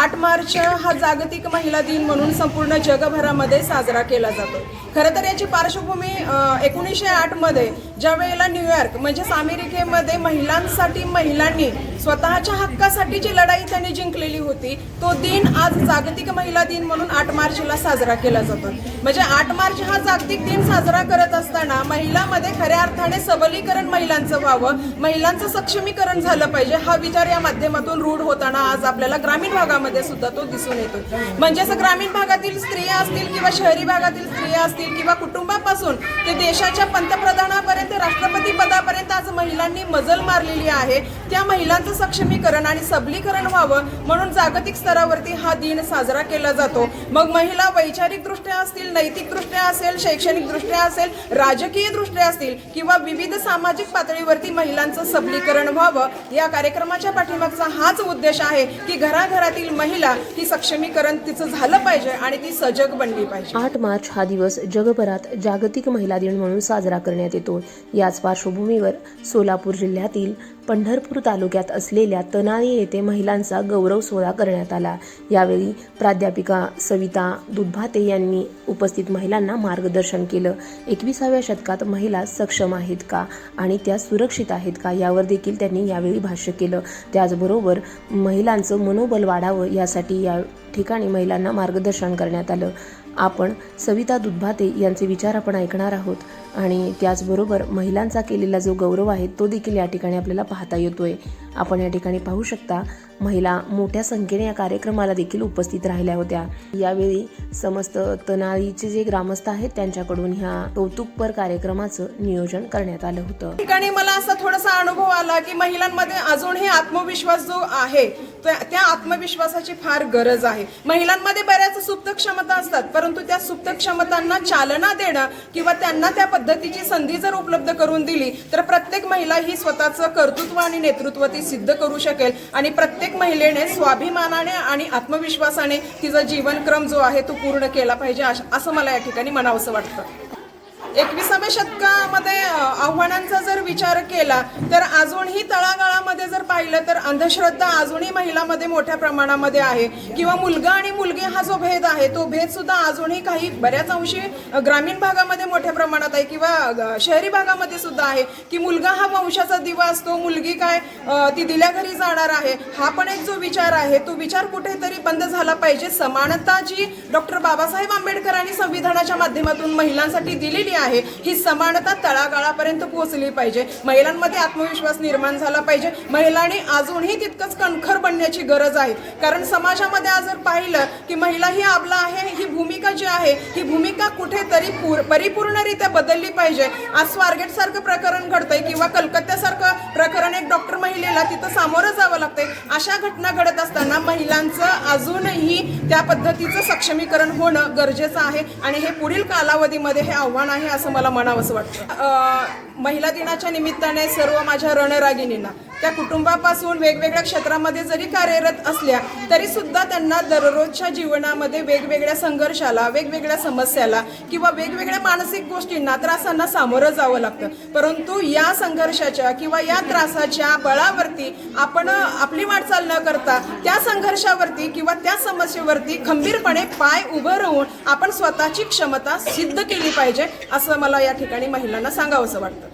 आठ मार्च हा जागतिक महिला दिन म्हणून संपूर्ण जगभरामध्ये साजरा केला जातो. खरं तर याची पार्श्वभूमी एकोणीसशे आठमध्ये ज्या वेळेला न्यूयॉर्क म्हणजेच अमेरिकेमध्ये महिलांसाठी महिलांनी स्वतःच्या हक्कासाठी जी लढाई त्यांनी जिंकलेली होती तो दिन आज जागतिक महिला दिन म्हणून आठ मार्चला साजरा केला जातो. म्हणजे आठ मार्च हा जागतिक दिन साजरा करत असताना महिलामध्ये खऱ्या अर्थाने सबलीकरण महिलांचं व्हावं महिलांचं सक्षमीकरण झालं पाहिजे हा विचार या माध्यमातून रूढ होताना आज आपल्याला ग्रामीण भागामध्ये सुद्धा तो दिसून येतो. म्हणजे असं ग्रामीण भागातील स्त्रिया असतील किंवा शहरी भागातील स्त्रिया असतील किंवा कुटुंबापासून ते देशाच्या पंतप्रधानापर्यंत राष्ट्रपती पदापर्यंत आज महिलांनी मजल मारलेली आहे. त्या महिलांचं सक्षमीकरण आणि सबलीकरण व्हावं म्हणून जागतिक स्तरावरती हा दिन साजरा केला जातो. मग महिला वैचारिक दृष्ट्या असतील नैतिक दृष्ट्या असेल शैक्षणिक दृष्ट्या असेल राजकीय दृष्ट्या असतील किंवा विविध सामाजिक पातळीवरती महिलांचं सबलीकरण व्हावं या कार्यक्रमाच्या पाठीमागचा हाच उद्देश आहे की घराघरातील महिला ही सक्षमीकरण तिचं झालं पाहिजे आणि ती सजग बनली पाहिजे. आठ मार्च हा दिवस जगभरात जागतिक महिला दिन म्हणून साजरा करण्यात येतो. याच पार्श्वभूमीवर सोलापूर जिल्ह्यातील पंढरपूर तालुक्यात असलेल्या तनाळी येथे महिलांचा गौरव सोहळा करण्यात आला. यावेळी प्राध्यापिका सविता दुधभाते यांनी उपस्थित महिलांना मार्गदर्शन केलं. एकविसाव्या शतकात महिला सक्षम आहेत का आणि त्या सुरक्षित आहेत का यावर देखील त्यांनी यावेळी भाष्य केलं. त्याचबरोबर महिलांचं मनोबल वाढावं यासाठी या ठिकाणी महिलांना मार्गदर्शन करण्यात आलं. आपण सविता दुधभाते यांचे विचार आपण ऐकणार आहोत आणि त्याचबरोबर महिलांचा केलेला जो गौरव आहे तो देखील या ठिकाणी आपल्याला पाहता येतोय. आपण या ठिकाणी पाहू शकता महिला मोठ्या संख्येने या कार्यक्रमाला देखील उपस्थित राहिल्या होत्या. यावेळी समस्त तनाळीचे जे ग्रामस्थ आहेत त्यांच्याकडून ह्या कौतुकपर कार्यक्रमाचं नियोजन करण्यात आलं होतं. ठिकाणी मला असा थोडासा अनुभव आला की महिलांमध्ये अजूनही आत्मविश्वास जो आहे त्या त्या आत्मविश्वासाची फार गरज आहे. महिलांमध्ये बऱ्याच सुप्त क्षमता असतात परंतु त्या सुप्त क्षमतांना चालना देणं किंवा त्यांना त्या पद्धतीची संधी जर उपलब्ध करून दिली तर प्रत्येक महिला ही स्वतःचं कर्तृत्व आणि नेतृत्व ती सिद्ध करू शकेल आणि प्रत्येक महिलेने स्वाभिमानाने आणि आत्मविश्वासाने तिचा जीवनक्रम जो आहे तो पूर्ण केला पाहिजे अश- असं मला या ठिकाणी म्हणावंसं वाटतं. एकविसाव्या शतकामध्ये आव्हानांचा जर विचार केला तर अजूनही तळागाळामध्ये जर पाहिलं तर अंधश्रद्धा अजूनही महिलामध्ये मोठ्या प्रमाणामध्ये आहे. किंवा मुलगा आणि मुलगी हा जो भेद आहे तो भेद सुद्धा अजूनही काही बऱ्याच अंशी ग्रामीण भागामध्ये मोठ्या प्रमाणात आहे किंवा शहरी भागामध्ये सुद्धा आहे की मुलगा हा वंशाचा दिवा असतो मुलगी काय ती दिल्या घरी जाणार आहे हा पण एक जो विचार आहे तो विचार कुठेतरी बंद झाला पाहिजे. समानता जी डॉक्टर बाबासाहेब आंबेडकरांनी संविधानाच्या माध्यमातून महिलांसाठी दिलेली आहे. ही समानता तळागाळापर्यंत पोहोचली पाहिजे. महिलांमध्ये आत्मविश्वास निर्माण झाला पाहिजे. महिलांनी अजूनही तितकंच कणखर बनण्याची गरज आहे. कारण समाजामध्ये आज जर पाहिलं की महिला ही आपला आहे ही भूमिका जी आहे ही भूमिका कुठेतरी पूर परिपूर्णरित्या बदलली पाहिजे. आज स्वारगेट सारखं प्रकरण घडतंय किंवा कलकत्त्यासारखं प्रकरण तिथं सामोरं जावं लागतंय. अशा घटना घडत असताना महिलांचं अजूनही त्या पद्धतीचं सक्षमीकरण होणं गरजेचं आहे. आणि हे पुढील कालावधीमध्ये हे आव्हान आहे असं मला म्हणावंसं वाटतं. महिला दिनाच्या निमित्ताने सर्व माझ्या रणरागिणींना त्या कुटुंबापासून वेगवेगळ्या क्षेत्रामध्ये जरी कार्यरत असल्या तरी सुद्धा त्यांना दररोजच्या जीवनामध्ये वेगवेगळ्या संघर्षाला वेगवेगळ्या समस्याला किंवा वेगवेगळ्या मानसिक गोष्टींना त्रासांना सामोरं जावं लागतं. परंतु या संघर्षाच्या किंवा या त्रासाच्या बळावरती आपण आपली वाटचाल न करता त्या संघर्षावरती किंवा त्या समस्येवरती खंबीरपणे पाय उभं राहून आपण स्वतःची क्षमता सिद्ध केली पाहिजे असं मला या ठिकाणी महिलांना सांगावंसं वाटतं.